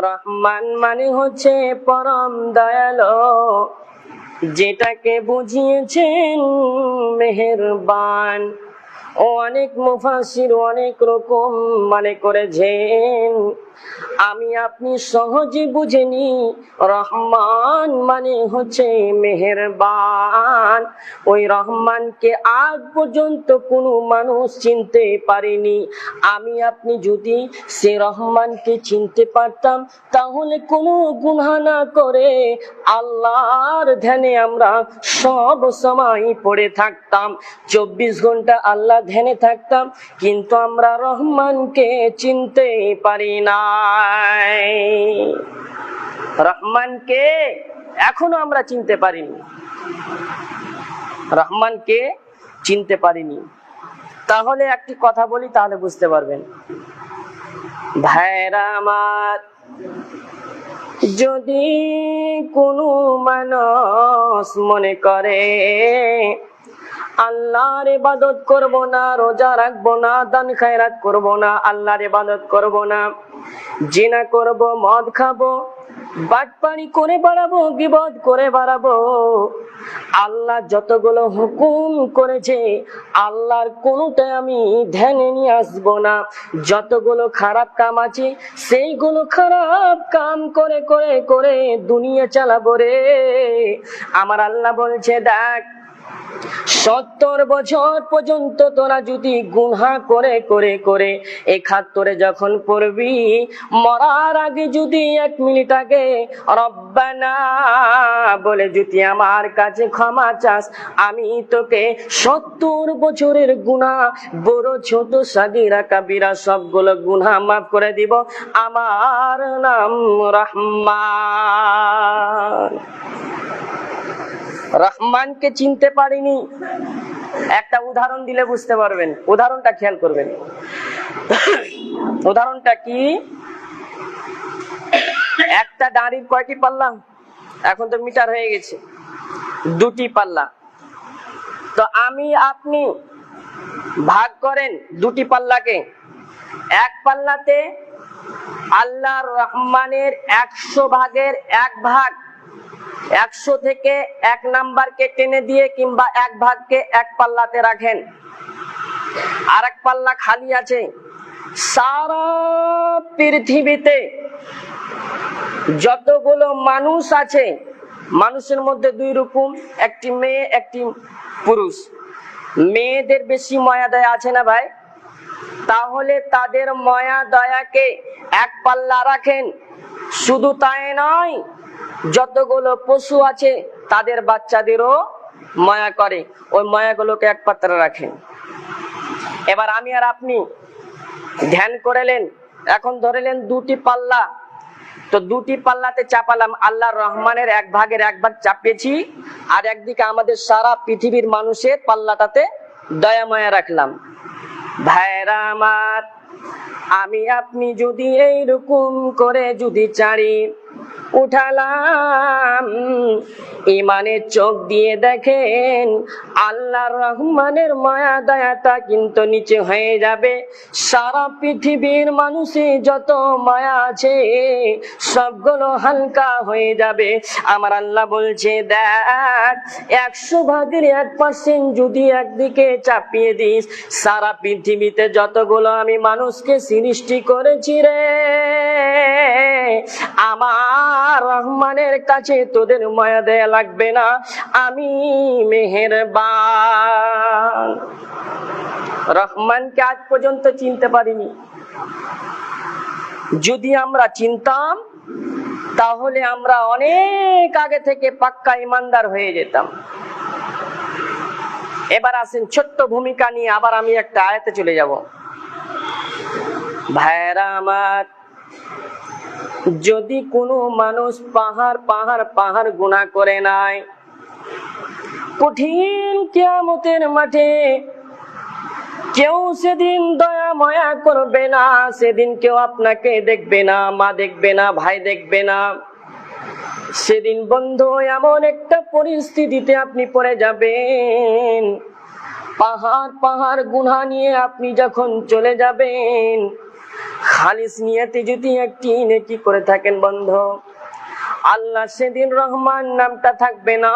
রহমান মানে হচ্ছে পরম দয়ালো। যেটাকে বুঝিয়েছেন মেহেরবান। ও অনেক মুফাসির অনেক রকম মানে করেছেন। আমি আপনি সহজে বুঝেনি, রহমান মানে হচ্ছে মেহেরবান। ওই রহমানকে আজ পর্যন্ত কোনো মানুষ চিনতে পারেনি। আমি আপনি যদি সে রহমানকে চিনতে পারতাম, তাহলে কোনো গুনহা না করে আল্লাহর ধ্যানে আমরা সব সময় পড়ে থাকতাম। চব্বিশ ঘণ্টা আল্লাহ ধ্যানে থাকতাম, কিন্তু আমরা রহমানকে চিনতে পারি না। রহমানকে এখনও আমরা চিনতে পারিনি। রহমানকে চিনতে পারিনি। তাহলে একটি কথা বলি, তাহলে বুঝতে পারবেন। ভাইরা আমার, যদি কোনো মানুষ মনে করে, আল্লাহর ইবাদত করব না, রোজা রাখব না, দান খায়রাত করব না, আল্লাহর ইবাদত করব না জিনা করব, মদ খাব, বাটপাড়ি করে বাড়াবো বিপদ করে বাড়াবো। আল্লাহ যতগুলো হুকুম করেছে, আল্লাহর কোনোটা আমি ধ্যানে নিয়ে আসব না। যতগুলো খারাপ কাম আছে, সেইগুলো খারাপ কাম করে করে করে দুনিয়া চালাবো রে। আমার আল্লাহ বলছে, দেখ সত্তর বছর পর্যন্ত তোরা যদি গুনহা করে করে করে একাত্তরে যখন পড়বি, মরার আগে যদি এক মিনিট আগে রব্বানা বলে যদি আমার কাছে ক্ষমা চাস, আমি তোকে সত্তর বছরের গুণা বড় ছোট সাদিরা কাবিরা সবগুলো গুনাহ মাফ করে দিব। আমার নাম রহমান। রহমানকে চিনতে পারিনি। একটা উদাহরণ দিলে বুঝতে পারবেন। উদাহরণটা খেয়াল করবেন। উদাহরণটা কি? একটা দাঁড়ির কয়টি পাল্লা? এখন তো মিটার হয়ে গেছে। দুটি পাল্লা। তো আমি, আপনি ভাগ করেন দুটি পাল্লাকে। এক পাল্লাতে আল্লাহর রহমানের একশো ভাগের এক ভাগ। একশো থেকে এক নাম্বারকে টেনে দিয়ে কিংবা এক ভাগকে এক পাল্লাতে রাখেন। আর এক পাল্লা খালি আছে। সারা পৃথিবীতে যতগুলো মানুষ আছে, মানুষের মধ্যে দুই রকম, একটি মেয়ে, একটি পুরুষ। মেয়েদের বেশি ময়া দয়া আছে না ভাই? তাহলে তাদের ময়া দয়াকে এক পাল্লা রাখেন। শুধু তাই নয় যতগুলো পশু আছে, তাদের বাচ্চাদেরও মায়া করে। ওই মায়াগুলোকে এক পাত্রে রাখেন এবার আমি আর আপনি ধ্যান করেলেন, এখন ধরেলেন দুটি পাল্লা। তো দুটি পাল্লাতে চাপালাম আল্লাহ রহমানের এক ভাগের এক ভাগ চাপিয়েছি, আর একদিকে আমাদের সারা পৃথিবীর মানুষের পাল্লাটাতে দয়া মায়া রাখলাম। ভাইরা আমার, আমি আপনি যদি এইরকম করে যদি চারি উঠালাম। ইমানের চোখ দিয়ে দেখেন আল্লাহ রহমানের মায়া, দয়াটা কিন্তু নিচে হয়ে যাবে। সারা পৃথিবীর মানুষে যত মায়া আছে, সবগুলো হালকা হয়ে যাবে। আমার আল্লাহ বলছে, দেখ, একশো ভাগের এক পার্সেন্ট যদি একদিকে চাপিয়ে দিস, সারা পৃথিবীতে যতগুলো আমি মানুষকে সৃষ্টি করেছি রে, আমার রহমানের কাছে তোদের মায়া দেয়া লাগবে না। আমি মেহেরবান। রহমানকে আজ পর্যন্ত চিনতে পারিনি। যদি আমরা চিনতাম, তাহলে আমরা অনেক আগে থেকে পাক্কা ইমানদার হয়ে যেতাম। এবার আসেন ছোট্ট ভূমিকা নিয়ে আবার আমি একটা আয়াতে চলে যাব। ভাইরা আমার যদি কোনো মানুষ পাহাড় পাহাড় পাহাড় গুণা করে নাই, কঠিন কিয়ামতের মাঠে কেউ সেদিন দয়া ময়া করবে না, সেদিন কেউ আপনাকে দেখবে না, মা দেখবে না, ভাই দেখবে না। সেদিন বন্ধু, এমন একটা পরিস্থিতিতে আপনি পড়ে যাবেন। পাহাড় পাহাড় গুনা নিয়ে আপনি যখন চলে যাবেন খালিস নিয়াতে যদি একটি নেকি করে থাকেন বন্ধ, আল্লাহ সেদিন রহমান নামটা থাকবে না।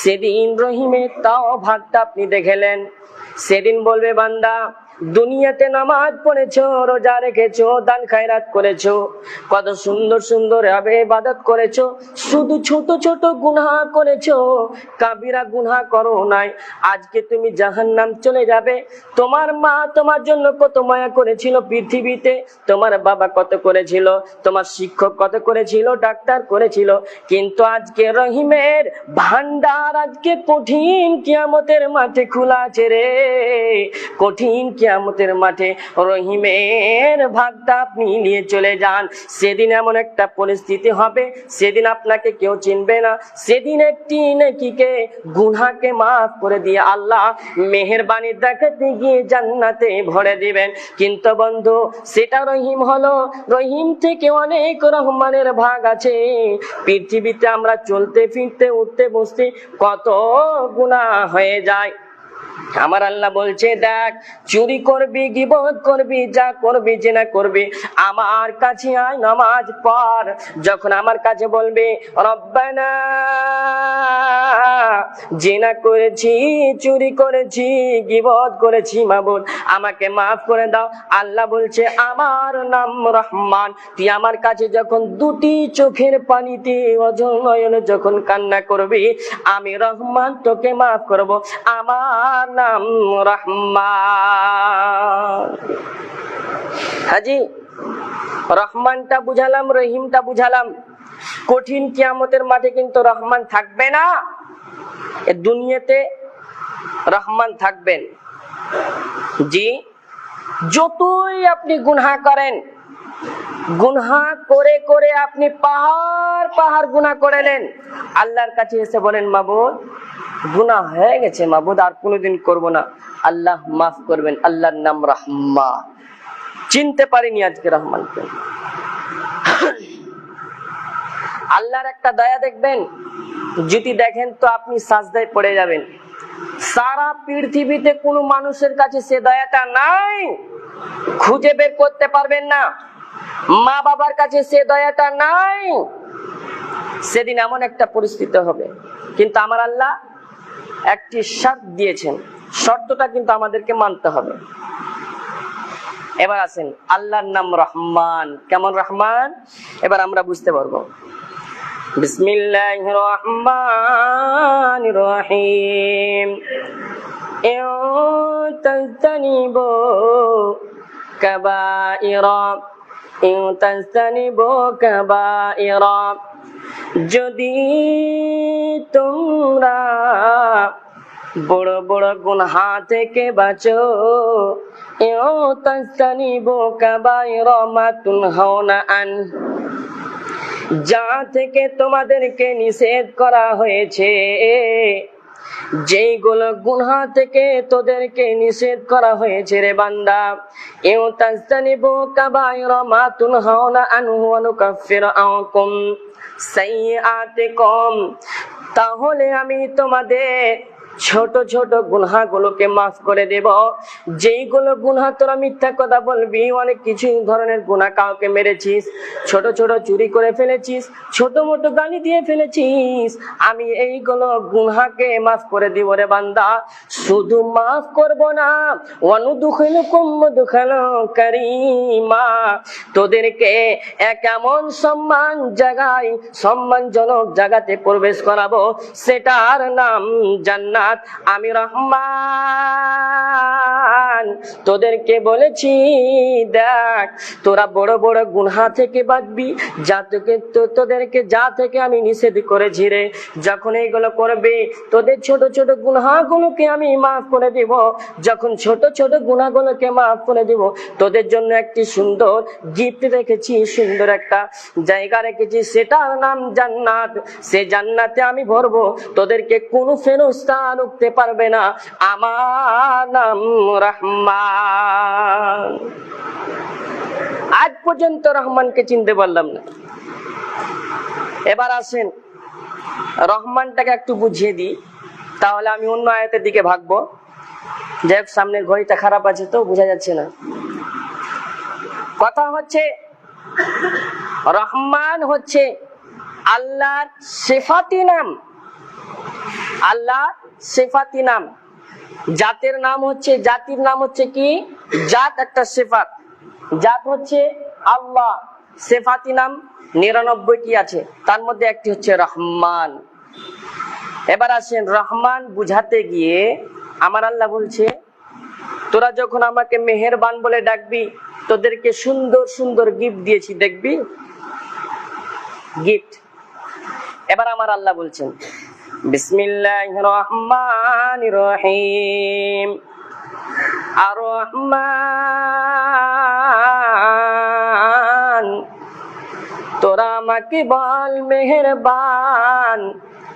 সেদিন রহিমের তাও ভাগটা আপনি দেখেলেন সেদিন বলবে বান্দা দুনিয়াতে নামাজ পড়েছো, রোজা রেখেছো, দান খায়রাত করেছ, কত সুন্দর সুন্দর ভাবে ইবাদত করেছ, শুধু ছোট ছোট গুনাহ করেছ, কাবিরা গুনাহ করো নাই। আজকে তুমি জাহান্নাম চলে যাবে। তোমার মা তোমার জন্য কত মায়া করেছিল পৃথিবীতে, তোমার বাবা কত করেছিল, তোমার শিক্ষক কত করেছিল, ডাক্তার করেছিল। কিন্তু আজকে রহিমের ভান্ডার আজকে কঠিন কিয়ামতের মাঠে খোলা আছে রে। কঠিন কিয়ামতের মাঠে রহিমের ভাগটা আপনি নিয়ে চলে যান। সেদিন এমন একটা পরিস্থিতি হবে, সেদিন আপনাকে কেউ চিনবে না। সেদিন একটি নেকিকে গুনাকে মাফ করে দিয়ে আল্লাহ মেহেরবানি দেখাতে গিয়ে জান্নাতে ভরে দিবেন। কিন্তু বন্ধু, সেটা রহিম হলো, রহিম থেকে অনেক রহমানের ভাগ আছে। পৃথিবীতে আমরা চলতে ফিরতে, উঠতে বসতে কত গুণা হয়ে যায়। আমার আল্লাহ বলছে, দেখ, চুরি করবি, গিবত করবি, যা করবি, জেনা করবি, আমার কাছে আয় নামাজ পড়। যখন আমার কাছে বলবি, রব্বানা করেছি, চুরি করেছি, গিবত করেছি মাবুদ আমাকে মাফ করে দাও। আল্লাহ বলছে, আমার নাম রহমান। তুই আমার কাছে যখন দুটি চোখের পানিতে নয়নে যখন কান্না করবি, আমি রহমান তোকে মাফ করব। আমার নাম রহমান। হাজি, রহমানটা বুঝালাম, রহিমটা বুঝালাম। কঠিন কিয়ামতের মাঠে কিন্তু রহমান থাকবে না। এ দুনিয়াতে রহমান থাকবেন। জি, যতই আপনি গুনহা করেন, গুনহা করে করে আপনি পাহাড় পাহাড় গুনা করে নেন। আল্লাহর কাছে এসে বলেন, মাবুদ গুনাহ হয়ে গেছে, মাবুদ আর কোনোদিন করব না। আল্লাহ মাফ করবেন, আল্লাহর নাম রহমা। চিনতে পারিনি আজকে রহমানকে। আল্লাহর একটা দয়া দেখবেন, যদি দেখেন তো আপনি সাজদায় পড়ে যাবেন। সারা পৃথিবীতে কোনো মানুষের কাছে সে দয়াটা নাই। খুঁজে বের করতে পারবেন না। মা বাবার কাছে সে দয়াটা নাই। সেদিন এমন একটা পরিস্থিতি হবে। কিন্তু আমার আল্লাহ একটি শর্ত দিয়েছেন। শর্তটা কিন্তু আমাদেরকে মানতে হবে। এবার আসেন, আল্লাহর নাম রহমান। কেমন রহমান? এবার আমরা বুঝতে পারব। বিসমিল্লাহ রহমান রহিম। যদি তোমরা বড় বড় গুনহা থেকে বাঁচো, এও তাজতানিবু কাবাইরা মা তুনহাউনা আন। যা থেকে তোমাদেরকে নিষেধ করা হয়েছে, যেইগুলো গুনহা থেকে তোদেরকে নিষেধ করা হয়েছে রে বান্দা, এও তাজতানিবু কাবাইরা মা তুনহাউনা আনহু ওয়া নুকাফিরু আনকুম কম। তাহলে আমি তোমাদের ছোট ছোট গুনহাগুলোকে মাফ করে দেব। যেইগুলো গুনহা, তোরা মিথ্যা কথা বলবি, অনেক কিছু ধরনের গুনাহ কাউকে মেরেছিস, ছোট ছোট চুরি করে ফেলেছিস, ছোট মোটো গালি দিয়ে ফেলেছিস, আমি এইগুলো গুনহাকে মাফ করে দিব রে বান্দা। শুধু মাফ করব না অনুদুখিলুকুম দুখাল কারিমা। তোদেরকে এক এমন সম্মান জায়গায় সম্মানজনক জায়গাতে প্রবেশ করাবো, সেটার নাম জান্নাত। আমি রহমান। তোদেরকে বলেছি, দেখ, তোরা বড় বড় গুনহা থেকে বাঁচবি, যা তোকে তোদেরকে, যা থেকে আমি নিষেধ করেছি রে। যখন এইগুলো করবে, তোদের ছোট ছোট গুনহাগুলোকে আমি মাফ করে দিব। যখন ছোট ছোট গুনাহগুলোকে মাফ করে দিব, তোদের জন্য একটি সুন্দর গিফট রেখেছি, সুন্দর একটা জায়গা রেখেছি, সেটার নাম জান্নাত। সে জান্নাতে আমি ভরবো। তোদেরকে কোনো ফেরস্তা রুখতে পারবে না। আমার নাম রহমান। আজ পর্যন্ত রহমানকে চিনতে পারলাম না। এবার আসেন, রহমানটাকে একটু বুঝিয়ে দিই। তাহলে আমি অন্য আয়াতের দিকে ভাগবো। যাই হোক, সামনের ঘড়িটা খারাপ আছে তো, বোঝা যাচ্ছে না। কথা হচ্ছে, রহমান হচ্ছে আল্লাহর সেফাতি নাম। আল্লাহ সেফাতি নাম। জাতের নাম হচ্ছে, জাতির নাম হচ্ছে কি? জাত একটা সেফাত। জাত হচ্ছে আল্লাহ। সেফাতি নাম নিরানব্বইটি আছে। তার মধ্যে একটি হচ্ছে রহমান। এবার আসেন, রহমান বুঝাতে গিয়ে আমার আল্লাহ বলছে, তোরা যখন আমাকে মেহেরবান বলে ডাকবি, তোদেরকে সুন্দর সুন্দর গিফট দিয়েছি, দেখবি? গিফট এবার আমার আল্লাহ বলছেন বিসমিল্লাহ রহমান রহিম আর রহমান তোরা আমাকে বল, মেহেরবান।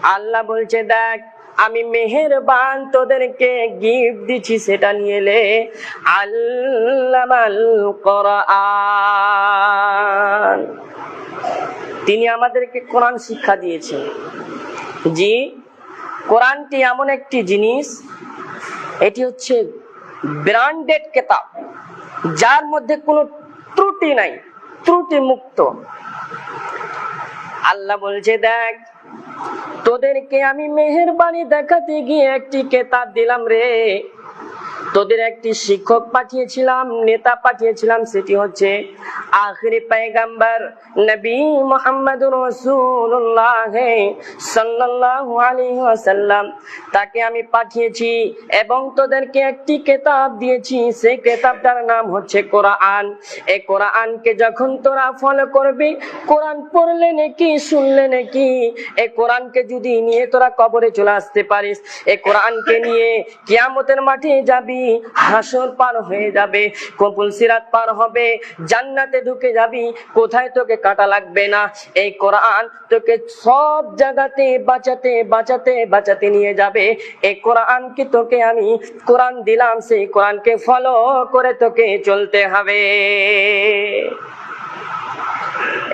আল্লাহ বলছে, দেখ, আমি মেহেরবান, তোদেরকে গিফট দিচ্ছি, সেটা নিয়ে এলে আল্লামাল কোরআন। তিনি আমাদেরকে কোরআন শিক্ষা দিয়েছেন। জি, কোরআনটি এমন একটি জিনিস, এটি হচ্ছে ব্র্যান্ডেড কেতাব, যার মধ্যে কোনো ত্রুটি নাই ত্রুটি মুক্ত আল্লাহ বলছে, দেখ, তোদেরকে আমি মেহেরবানি দেখাতে গিয়ে একটি কেতাব দিলাম রে। তোদের একটি শিক্ষক পাঠিয়েছিলাম, নেতা পাঠিয়েছিলাম, সেটি হচ্ছে আখরি পেগাম্বার নবী মোহাম্মদুর রাসূলুল্লাহ সাল্লাল্লাহু আলাইহি ওয়াসাল্লাম। তাকে আমি পাঠিয়েছি এবং তোদেরকে একটি কেতাব দিয়েছি। সেই কেতাবটার নাম হচ্ছে কোরআন। এই কোরআনকে যখন তোরা ফলো করবি, কোরআন পড়লে নাকি, শুনলে নাকি? এই কোরআনকে যদি নিয়ে তোরা কবরে চলে আসতে পারিস এই কোরআনকে নিয়ে কিয়ামতের মাঠে যাবি হাসর পার হয়ে যাবে কপুল সিরাত পার হবে, জান্নাতে ঢুকে যাবি, কোথায় তোকে কাটা লাগবে না? এই কোরআন তোকে সব জায়গাতে বাঁচাতে বাঁচাতে বাঁচাতে নিয়ে যাবে। এই কোরআনকে তোকে আমি কোরআন দিলাম, সেই কোরআনকে ফলো করে তোকে চলতে হবে।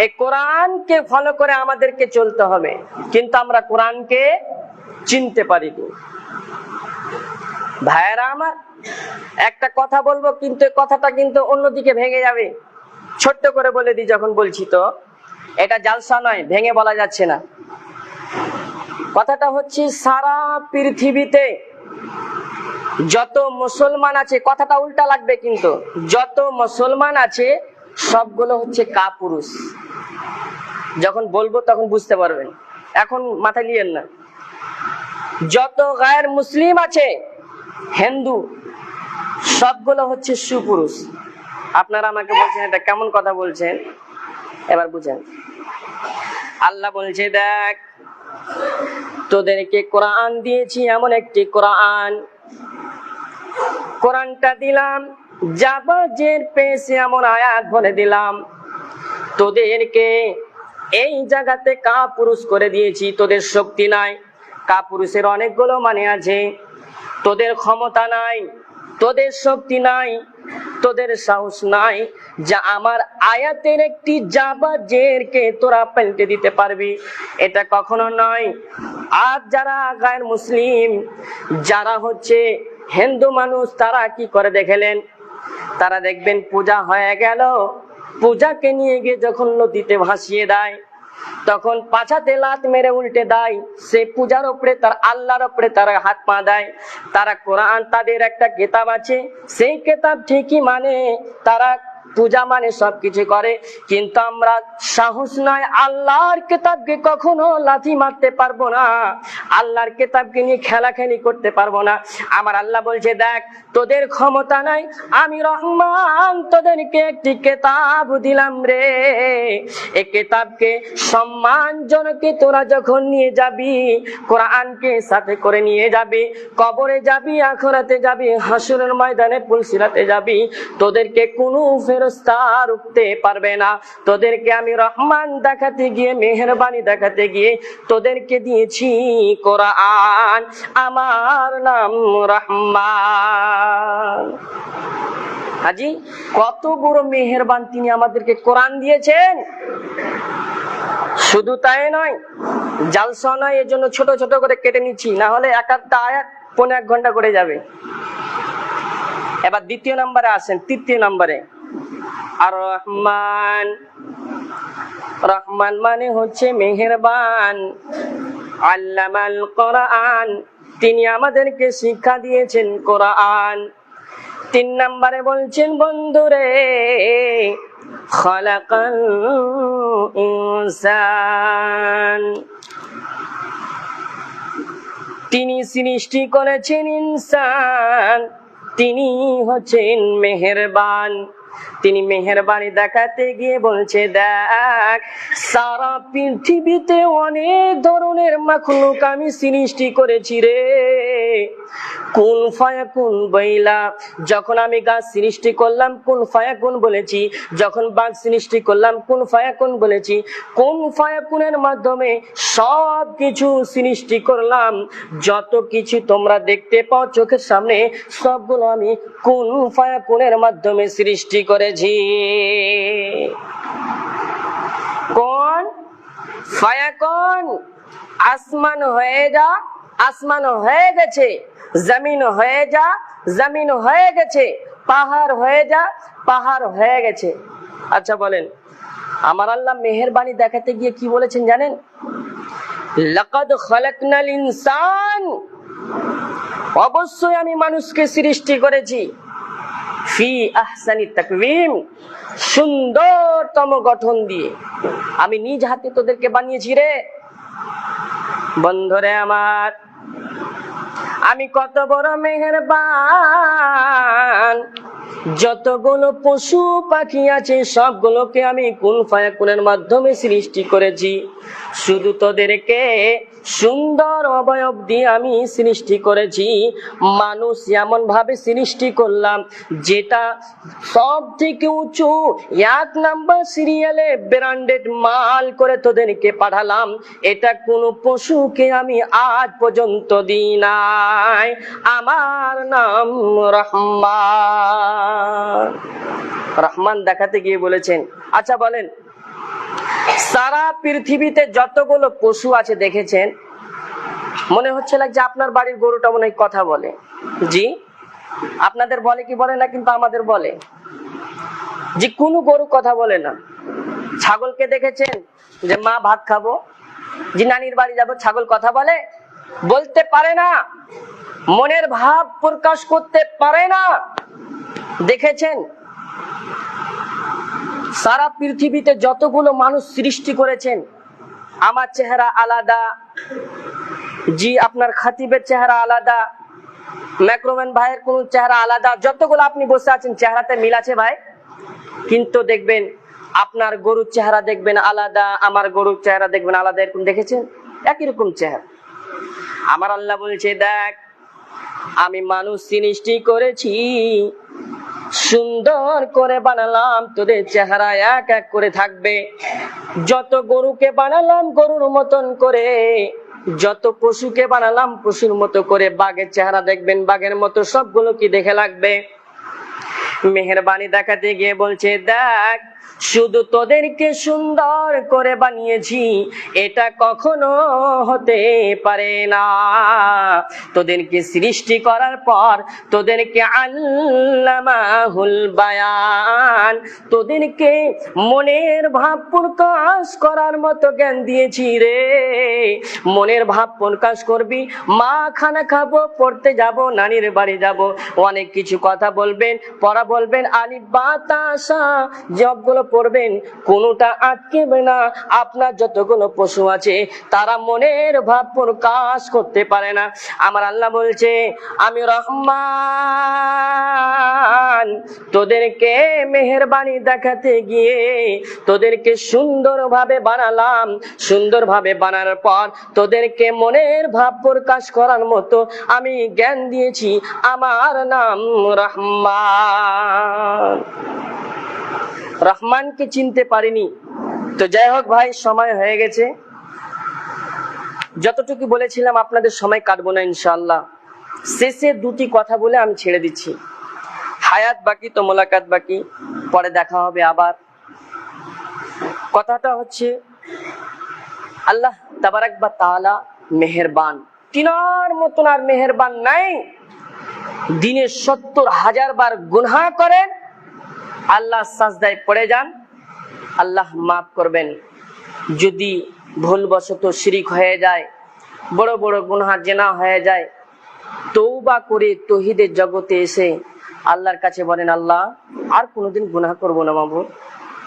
এই কোরআনকে ফলো করে আমাদেরকে চলতে হবে, কিন্তু আমরা কোরআনকে চিনতে পারিনি। ভাইয়েরা আমার, একটা কথা বলব, কিন্তু কথাটা কিন্তু অন্যদিকে ভেঙে যাবে। ছোট্ট করে বলে দিই যখন বলছি তো, এটা জালসা নয়, ভেঙে বলা যাচ্ছে না। কথাটা হচ্ছে, সারা পৃথিবীতে যত মুসলমান আছে, কথাটা উল্টা লাগবে কিন্তু, যত মুসলমান আছে, সবগুলো হচ্ছে কাপুরুষ। যখন বলব তখন বুঝতে পারবেন। এখন মাথায় নিয়েন না। যত গায়ের মুসলিম আছে হিন্দু, সবগুলো হচ্ছে সুপুরুষ। আপনারা আমাকে বলছেন, এটা কেমন কথা বলছেন? এবার বুঝেন। আল্লাহ বলছে, দেখ, তোদেরকে কোরআন দিয়েছি এমন একটি কোরআন। কোরআনটা দিলাম, জাবাজের পেশে এমন আয়াত বলে দিলাম, তোদেরকে এই জায়গাতে কা পুরুষ করে দিয়েছি, তোদের শক্তি নাই। কা পুরুষের অনেকগুলো মানে আছে। তোদের ক্ষমতা নাই, তোদের শক্তি নাই, তোদের সাহস নাই যা আমার আয়াতের একটি জাবা জেরকে তোরা পাল্টে দিতে পারবি। এটা কখনো নয়। আর যারা গায়ের মুসলিম, যারা হচ্ছে হিন্দু মানুষ, তারা কি করে দেখেলেন? তারা দেখবেন পূজা হয়ে গেল। পূজাকে নিয়ে গিয়ে যখন নদীতে ভাসিয়ে দেয় তখন পাছাতে লাত মেরে উল্টে দেয়। সে পূজার ওপরে তার আল্লাহর ওপরে তারা হাত পা দেয় তারা কোরআন তাদের একটা কেতাব আছে। সেই কেতাব ঠিকই মানে তারা পূজা মানে সবকিছু করে। কিন্তু আমরা সাহস নয় আল্লাহর কেতাবকে কখনো লাথি মারতে পারব না। আল্লাহর কেতাবকে নিয়ে খেলাখেলি করতে পারব না। আমার আল্লাহ বলছে, দেখ, তোদের ক্ষমতা নাই, আমি রহমান, তোদেরকে একটি কেতাব দিলাম রে। এই কেতাবকে সম্মানজনকে তোরা যখন নিয়ে যাবি, কোরআনকে সাথে করে নিয়ে যাবি, কবরে যাবি, আখরাতে যাবি, হাসুরের ময়দানে পুলসিরাতে যাবি, তোদেরকে কোনো ফেরস্তা রুখতে পারবে না। তোদেরকে আমি রহমান দেখাতে গিয়ে, মেহরবানি দেখাতে গিয়ে তোদেরকে দিয়েছি কোরআন। আমার নাম রহমান। হাজি, কত বড় মেহেরবান তিনি আমাদেরকে কোরআন দিয়েছেন। শুধু তাই নয়, জালসা নয় এর জন্য ছোট ছোট করে কেটে নিচ্ছি, না হলে এক একটা আয়াত পনেরো এক ঘণ্টা করে যাবে। এবার দ্বিতীয় নম্বরে আসেন, তৃতীয় নম্বরে। আর রহমান রহমান মানে হচ্ছে মেহেরবান। আল্লামাল কোরআন। তিনি আমাদেরকে শিক্ষা দিয়েছেন কোরআন। তিন নম্বরে বলছেন, বন্ধুরে তিনি সৃষ্টি করেছেন ইনসান। তিনি হচ্ছেন মেহেরবান। তিনি মেহেরবানি দেখাতে গিয়ে বলছে, দেখ, সারা পৃথিবীতে অনেক ধরনের মাখলুক আমি সৃষ্টি করেছি রে। কোন ফায়া কোন বইলা? যখন আমি গাছ সৃষ্টি করলাম, কোন ফায়া কোন বলেছি? যখন বাঘ সৃষ্টি করলাম, কোন ফায়া কোন বলেছি? কোন ফায়া কোনের মাধ্যমে সব কিছু সৃষ্টি করলাম? যত কিছু তোমরা দেখতে পাও চোখের সামনে, সবগুলো আমি কোন ফায়া কোনের মাধ্যমে সৃষ্টি করেছি। কোন? ফায়া কোন? আসমান হয়ে যা, আসমান হয়ে গেছে, জমিন হয়ে যা, জমিন হয়ে গেছে, পাহাড় হয়ে যা, পাহাড় হয়ে গেছে। আচ্ছা বলেন, আমার আল্লাহ মেহেরবানি দেখাতে গিয়ে কি বলেছেন জানেন? লাকাদ খালাকনাল ইনসান। অবশ্যই আমি মানুষকে সৃষ্টি করেছি। ফি আহসানি তাকওয়িম, সুন্দরতম গঠন দিয়ে। আমি নিজ হাতে তোদেরকে বানিয়েছি রে। বন্ধরে আমার, আমি কত বড় মেহেরবান। যতগুলো পশু পাখি আছে, সবগুলোকে আমি কোন ফায়াকুনের মাধ্যমে সৃষ্টি করেছি। শুধু তোদেরকে সুন্দর অবয়ব দিয়ে আমি সৃষ্টি করেছি। মানুষ এমন ভাবে সৃষ্টি করলাম, যেটা সব থেকে উঁচু এক নাম্বার সিরিয়ালে ব্র্যান্ডেড মাল করে তোদেরকে পাঠালাম। এটা কোনো পশুকে আমি আজ পর্যন্ত দিই নাই। আমার নাম রহমান। রহমান দেখাতে গিয়ে বলেছেন আচ্ছা বলেন সারা পৃথিবীতে যতগুলো পশু আছে দেখেছেন, মনে হচ্ছে লাগছে আপনার বাড়ির গরুটা মনে কথা বলে। জি? আপনাদের বলে কি বলে না কিন্তু আমাদের বলে? যে কোনো গরু কথা বলে না। ছাগলকে দেখেছেন যে, মা, ভাত খাব। যে, নানির বাড়ি যাব। ছাগল কথা বলে, বলতে পারে না। মনের ভাব প্রকাশ করতে পারে না। দেখেছেন? সারা পৃথিবীতে যতগুলো মানুষ সৃষ্টি করেছেন, আমার চেহারা আলাদা। জি, আপনার খাতিবের চেহারা আলাদা। ম্যাক্রোম্যান ভাইয়ের কোন চেহারা আলাদা। যতগুলো আপনি বসে আছেন, চেহারাতে মিল আছে ভাই। কিন্তু দেখবেন, আপনার গরুর চেহারা দেখবেন আলাদা, আমার গরুর চেহারা দেখবেন আলাদা, এরকম দেখেছেন? একই রকম চেহারা। আমার আল্লাহ বলছে, দেখ, আমি মানুষ সৃষ্টি করেছি সুন্দর করে বানালাম, তোদের চেহারা এক এক করে থাকবে। যত গরুকে বানালাম গরুর মতন করে, যত পশুকে বানালাম পশুর মতো করে, বাঘের চেহারা দেখবেন, বাঘের মতো সবগুলো কি দেখে লাগবে? মেহরবানি দেখাতে গিয়ে বলছে, দেখ শুধু তোদেরকে সুন্দর করে বানিয়েছি, এটা কখনো হতে পারে না। তোদেরকে সৃষ্টি করার পর, তোদেরকে আল্লামাহুল বায়ান, তোদেরকে মনের ভাব প্রকাশ করার মতো জ্ঞান দিয়েছি রে। মনের ভাব প্রকাশ করবি, মা খানা খাব, পড়তে যাব, নানির বাড়ি যাব। অনেক কিছু কথা বলবেন, পড়া বলবেন আলি বাতাসা জবগুলো পড়বেন কোনোটা আটকেবে না। আপনার যতগুলো পশু আছে, তারা মনের ভাব প্রকাশ করতে পারে না। আমার আল্লাহ বলছে, আমি রহমান, তোদেরকে মেহেরবানি দেখাতে গিয়ে তোদেরকে সুন্দরভাবে বানালাম। সুন্দরভাবে বানানোর পর তোদেরকে মনের ভাব প্রকাশ করার মতো আমি জ্ঞান দিয়েছি। আমার নাম রহমান। রহমানকে চিনতে পারিনি। তো যাই হোক ভাই, সময় হয়ে গেছে। যতটুকু বলেছিলাম, আপনাদের সময় কাটবো না ইনশাল্লাহ শেষে দুটি কথা বলে আমি ছেড়ে দিচ্ছি। হায়াত বাকি, তো মোলাকাত বাকি। পরে দেখা হবে আবার। কথাটা হচ্ছে, আল্লাহ তাবারাক বা তাআলা মেহেরবান। তিনার মতন আর মেহেরবান নাই। দিনে সত্তর হাজার বার গুনহা করেন আল্লাহ সাজদায় পড়ে যান, আল্লাহ মাফ করবেন। যদি ভুলবশত শিরিক হয়ে যায়, বড় বড় গুনহা জেনা হয়ে যায় তৌবা করে তহিদের জগতে এসে আল্লাহর কাছে বলেন, আল্লাহ, আর কোনোদিন গুনাহ করব না মাবুদ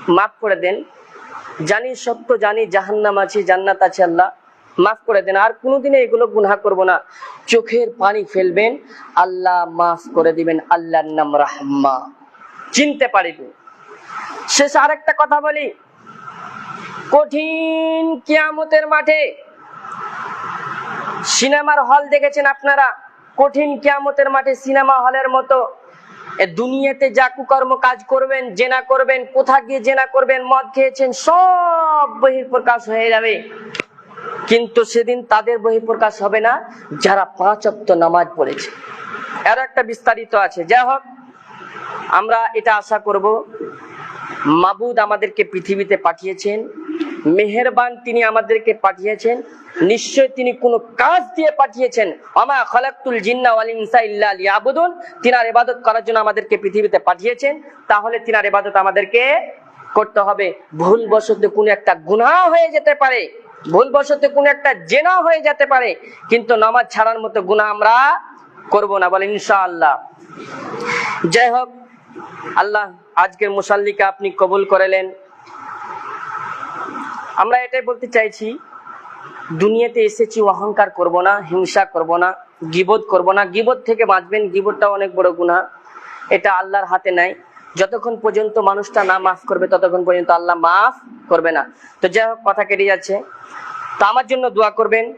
মাফ করে দেন। জানি সত্য, জানি জাহান্নাম আছে, জান্নাত আছে আল্লাহ। মাফ করে দেন। আর কোনোদিনে এগুলো গুনাহ করব না। চোখের পানি ফেলবেন। আল্লাহ মাফ করে দিবেন। আল্লাহর নাম রাহমা। চিনতে পারিবে। শেষ আরেকটা কথা বলি। কঠিন কিয়ামতের মাঠে সিনেমার হল দেখেছেন আপনারা? কঠিন কিয়ামতের মাঠে সিনেমা হলের মতো দুনিয়াতে যা কুকর্ম কাজ করবেন, জেনা করবেন, কোথা গিয়ে জেনা করবেন, মদ খেয়েছেন, সব বহিঃপ্রকাশ হয়ে যাবে। কিন্তু সেদিন তাদের বহিঃপ্রকাশ হবে না, যারা পাঁচ অক্ত নামাজ পড়েছে। এর একটা বিস্তারিত আছে। যাই হোক আমরা এটা আশা করব। মাবুদ আমাদেরকে পৃথিবীতে পাঠিয়েছেন। মেহেরবান তিনি আমাদেরকে পাঠিয়েছেন। নিশ্চয় তিনি কোনো কাজ দিয়ে পাঠিয়েছেন। আমা খালাকুল জিন্না ওয়াল ইনসা ইল্লা লিয়াবুদুন। তিনার ইবাদত করার জন্য আমাদেরকে পৃথিবীতে পাঠিয়েছেন। তাহলে তিনার ইবাদত আমাদেরকে করতে হবে। ভুলবশত কোনো একটা গুনাহ হয়ে যেতে পারে। ভুলবশত কোনো একটা জেনা হয়ে যেতে পারে। কিন্তু নামাজ ছাড়ার মতো গুনাহ আমরা করব না বলে ইনশাআল্লাহ। যাই হোক আল্লাহ, আজকের মুসাল্লিকে আপনি কবুল করেলেন। আমরা এটাই বলতে চাইছি, দুনিয়াতে এসেছি, অহংকার করব না, হিংসা করব না, গিবত করব না। গিবত থেকে বাঁচবেন, গিবতটা অনেক বড় গুনাহ। এটা আল্লাহর হাতে নাই। যতক্ষণ পর্যন্ত মানুষটা না মাফ করবে, ততক্ষণ পর্যন্ত আল্লাহ মাফ করবে না। তো যাই হোক, কথা কেটে যাচ্ছে। তো আমার জন্য দোয়া করবেন।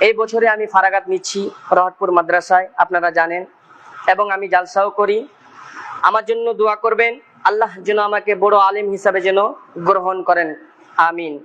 এই বছরে আমি ফারাগাত নিচ্ছি রহটপুর মাদ্রাসায়, আপনারা জানেন। এবং আমি জালসাও করি। আমার জন্য দোয়া করবেন। আল্লাহ যেন আমাকে বড় আলিম হিসাবে যেন গ্রহণ করেন। আমিন।